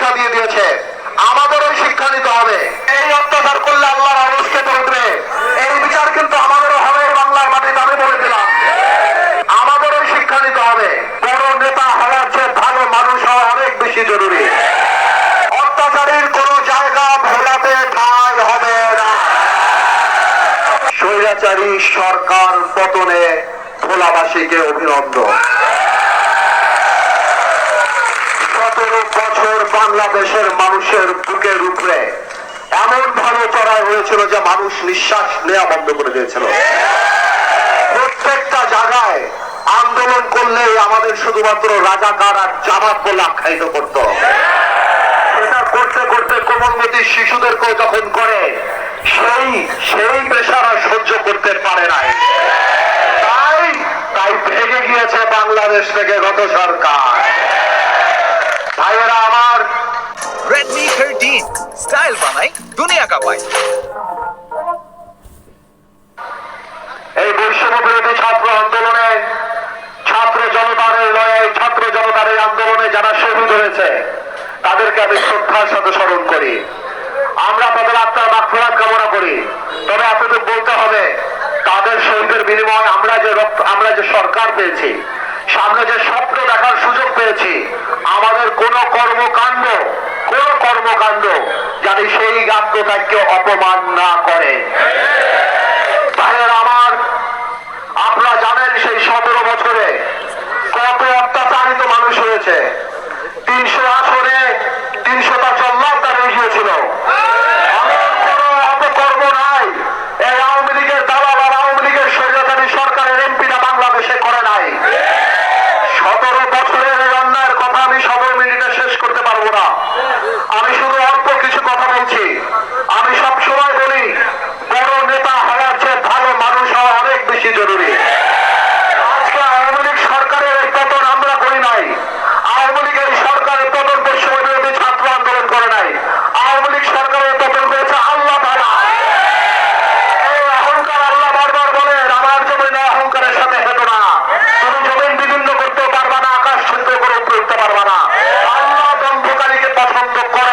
শিক্ষা দিয়ে দিয়েছে। আমাদের ওই শিক্ষা নিতে হবে। এই অত্যাচার করলে আল্লাহর আনুষ্কে উঠবে এই বিচার কিন্তু আমাদেরও হবে বাংলার মাটিতে আমি বলেছিলাম। আমাদের ওই শিক্ষা নিতে হবে। বড় নেতা হওয়ার চেয়ে ভালো মানুষ হওয়া অনেক বেশি জরুরি। অত্যাচারীর কোন জায়গা ভোলাতে ঠাঁই হবে না। স্বৈরাচারী সরকার পতনে ভোলাবাসীকে অভিনন্দন। বছর বাংলাদেশের মানুষের বুকের উপরে এমন ভাবে চড়াই হয়েছিল যে মানুষ নিঃশ্বাস নেওয়া বন্ধ করে দিয়েছিল। প্রত্যেকটা জায়গায় আন্দোলন করলে আমাদের শুধুমাত্র রাজাকার আর জামাত বলে আখ্যায়িত করত। এটা করতে করতে কোমলমতি শিশুদেরকেও যখন করে, সেই সেই পেশারা সহ্য করতে পারে নাই। তাই তাই ভেঙে গিয়েছে বাংলাদেশ থেকে গত সরকার। ভাইয়েরা আমার। Redmi 13 স্টাইল বানাই দুনিয়া কাঁপাই। এই বৈষম্য বিরোধী ছাত্র আন্দোলনে ছাত্র জনতার লড়াই ছাত্র জনতার আন্দোলনে যারা শহীদ হয়েছে তাদেরকে আমি শ্রদ্ধার সাথে স্মরণ করি। আমরা তাদের আত্মার মাফরাত কামনা করি। তবে এতটুকু বলতে হবে তাদের শহীদের বিনিময়ে আমরা যে রক্ত- আমরা যে সরকার পেয়েছি সামনে যে স্বপ্ন দেখার সুযোগ পেয়েছি, আমাদের কোন কর্মকাণ্ড কোন কর্মকাণ্ড যাতে সেই আত্মত্যাগকে অপমান না করে। আমার, আপনারা জানেন সেই সতেরো বছরে কত অত্যাচারিত মানুষ হয়েছে তিনশো আসনে তিনশোটা জল্লাদ দাঁড়িয়ে গিয়েছিল এমন কোনো অপকর্ম নাই এই আওয়ামী লীগের দালাল আর আওয়ামী লীগের স্বৈরাচারী সরকারের এমপিরা বাংলাদেশে করে নাই সতেরো বছরের এই অন্যায়ের কথা আমি সতেরো মিনিটে শেষ করতে পারব না আমি শুধু অল্প কিছু কথা বলছি আমি সব সময় বলি বড় নেতা হওয়ার চেয়ে ভালো মানুষ হওয়া অনেক বেশি জরুরি আজকে আওয়ামী লীগ সরকারের এই পতন আমরা করি নাই আওয়ামী লীগের সরকারের পতন পশ্চিমবঙ্গ বিরোধী ছাত্র আন্দোলন করে নাই আওয়ামী লীগ সরকারের পতন করেছে আল্লাহ তাআলা এই অহংকার আল্লাহ বারবার বলেন আমার জমিন অহংকারের সাথে হেঁটো না তুমি জমিন বিভিন্ন করতে পারবা না আকাশ ছিদ্র করে উপরে উঠতে পারবা না আল্লাহ দম্ভকারীকে পছন্দ করে